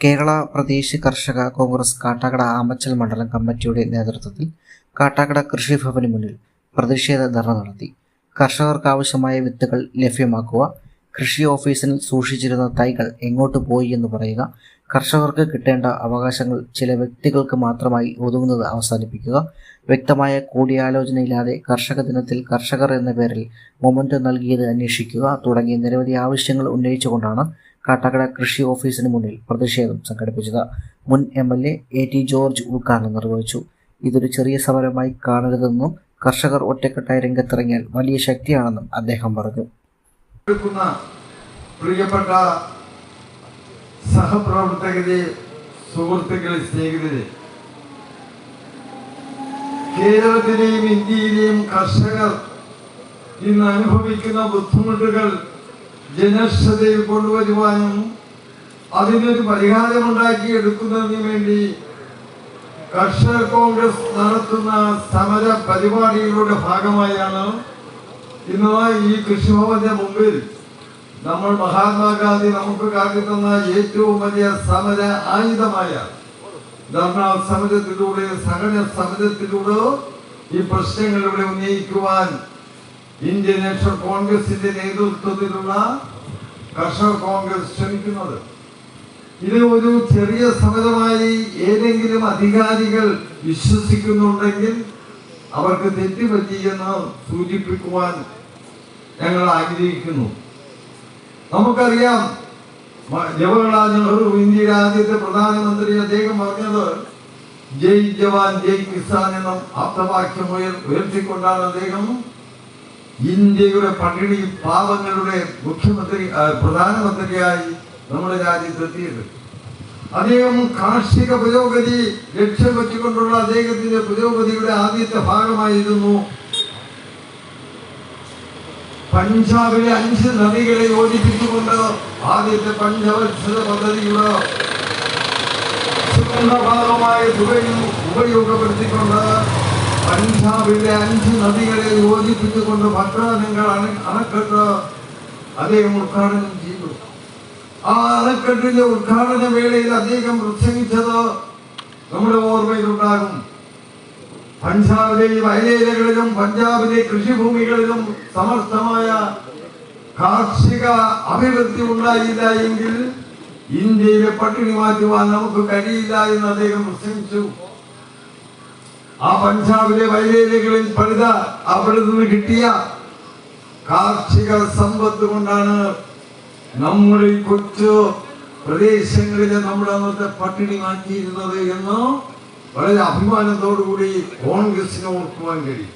കേരള പ്രദേശ് കർഷക കോൺഗ്രസ് കാട്ടാക്കട ആമച്ചൽ മണ്ഡലം കമ്മിറ്റിയുടെ നേതൃത്വത്തിൽ കാട്ടാക്കട കൃഷിഭവന് മുന്നിൽ പ്രതിഷേധ ധർണ നടത്തി. കർഷകർക്ക് ആവശ്യമായ വിത്തുകൾ ലഭ്യമാക്കുക കൃഷി ഓഫീസിൽ സൂക്ഷിച്ചിരുന്ന തൈകൾ എങ്ങോട്ട് പോയി എന്ന് പറയുക കർഷകർക്ക് കിട്ടേണ്ട അവകാശങ്ങൾ ചില വ്യക്തികൾക്ക് മാത്രമായി ഒതുങ്ങുന്നത് അവസാനിപ്പിക്കുക വ്യക്തമായ കൂടിയാലോചനയില്ലാതെ കർഷക ദിനത്തിൽ കർഷകർ എന്ന പേരിൽ മൊമെന്റ് നൽകിയത് അന്വേഷിക്കുക തുടങ്ങിയ നിരവധി ആവശ്യങ്ങൾ ഉന്നയിച്ചുകൊണ്ടാണ് കാട്ടാക്കട കൃഷി ഓഫീസിന് മുന്നിൽ പ്രതിഷേധം സംഘടിപ്പിച്ചത്. മുൻ M L A T George ഉദ്ഘാടനം നിർവഹിച്ചു. ഇതൊരു ചെറിയ സമരമായി കാണരുതെന്നും കർഷകർ ഒറ്റക്കെട്ടായി രംഗത്തിറങ്ങിയാൽ വലിയ ശക്തിയാണെന്നും അദ്ദേഹം പറഞ്ഞു. പ്രിയപ്പെട്ട സഹപ്രവർത്തകരെ സുഹൃത്തുക്കളെ സ്നേഹിതരെ കേരളത്തിലെയും ഇന്ത്യയിലെയും കർഷകർ ഇന്ന് അനുഭവിക്കുന്ന ബുദ്ധിമുട്ടുകൾ ജനശ്രദ്ധയിൽ കൊണ്ടുവരുവാനും അതിനൊരു പരിഹാരമുണ്ടാക്കി എടുക്കുന്നതിന് വേണ്ടി കർഷക കോൺഗ്രസ് നടത്തുന്ന സമര പരിപാടികളുടെ ഭാഗമായാണ് ഇന്ന് ഈ കൃഷിഭവന്റെ മുമ്പിൽ നമ്മൾ മഹാത്മാഗാന്ധി നമുക്ക് കാണിക്കുന്ന ഏറ്റവും വലിയ സമര ആയുധമായ ധർണ സമരത്തിലൂടെ സഹന സമരത്തിലൂടെ ഈ പ്രശ്നങ്ങളിലൂടെ ഉന്നയിക്കുവാൻ ഇന്ത്യൻ നാഷണൽ കോൺഗ്രസിന്റെ നേതൃത്വത്തിലുള്ള കർഷക കോൺഗ്രസ് ശ്രമിക്കുന്നത് ഇത് ഒരു ചെറിയ സമരമായി ഏതെങ്കിലും അധികാരികൾ വിശ്വസിക്കുന്നുണ്ടെങ്കിൽ അവർക്ക് തെറ്റുപറ്റിയെന്ന് സൂചിപ്പിക്കുവാൻ ഞങ്ങൾ ആഗ്രഹിക്കുന്നു. നമുക്കറിയാം ജവഹർലാൽ നെഹ്റു ഇന്ത്യയുടെ ആദ്യത്തെ പ്രധാനമന്ത്രി അദ്ദേഹം പറഞ്ഞത് ജയ് ജവാൻ ജയ് കിസാൻ എന്ന ആപ്തവാക്യം ഉയർത്തിക്കൊണ്ടാണ് അദ്ദേഹം ഇന്ത്യയുടെ പട്ടിണി പാവങ്ങളുടെ മുഖ്യമന്ത്രി പ്രധാനമന്ത്രിയായി നമ്മുടെ രാജ്യത്ത് എത്തിയിട്ടുണ്ട്. അദ്ദേഹം കാർഷിക പുരോഗതി ലക്ഷ്യം വെച്ചുകൊണ്ടുള്ള അദ്ദേഹത്തിന്റെ പുരോഗതിയുടെ ആദ്യത്തെ ഭാഗമായിരുന്നു പഞ്ചാബിലെ അഞ്ച് നദികളെ യോജിപ്പിച്ചുകൊണ്ട് ആദ്യത്തെ പഞ്ചവത്സര പദ്ധതിയുടെ സുഗന്ധ ഭാഗമായ തുകയും ഉപയോഗപ്പെടുത്തിക്കൊണ്ട് പഞ്ചാബിലെ അഞ്ച് നദികളെ യോജിപ്പിച്ചുകൊണ്ട് ഭദ്രാനങ്ങൾ നിങ്ങൾ അണക്കെട്ട് അദ്ദേഹം ഉദ്ഘാടനം ചെയ്തു. ആ അണക്കെട്ടിന്റെ ഉദ്ഘാടന വേളയിൽ അദ്ദേഹം പ്രസംഗിച്ചത് നമ്മുടെ ഓർമ്മയിലുണ്ടാകും. പഞ്ചാബിലെ വയലേലകളിലും പഞ്ചാബിലെ കൃഷിഭൂമികളിലും സമർത്ഥമായ കാർഷിക അഭിവൃദ്ധി ഉണ്ടായില്ല എങ്കിൽ ഇന്ത്യയിലെ പട്ടിണി മാറ്റുവാൻ നമുക്ക് കഴിയില്ല എന്ന് അദ്ദേഹം പ്രസംഗിച്ചു. ആ പഞ്ചാബിലെ വൈദേഹികളിൽ പണിത അവിടെ നിന്ന് കിട്ടിയ കാർഷിക സമ്പത്ത് കൊണ്ടാണ് നമ്മുടെ കൊച്ചു പ്രദേശങ്ങളിലെ നമ്മുടെ അന്നത്തെ പട്ടിണി മാറ്റിയിരുന്നത് എന്ന് വളരെ അഭിമാനത്തോടുകൂടി കോൺഗ്രസിനെ ഓർക്കുവാൻ കഴിയും.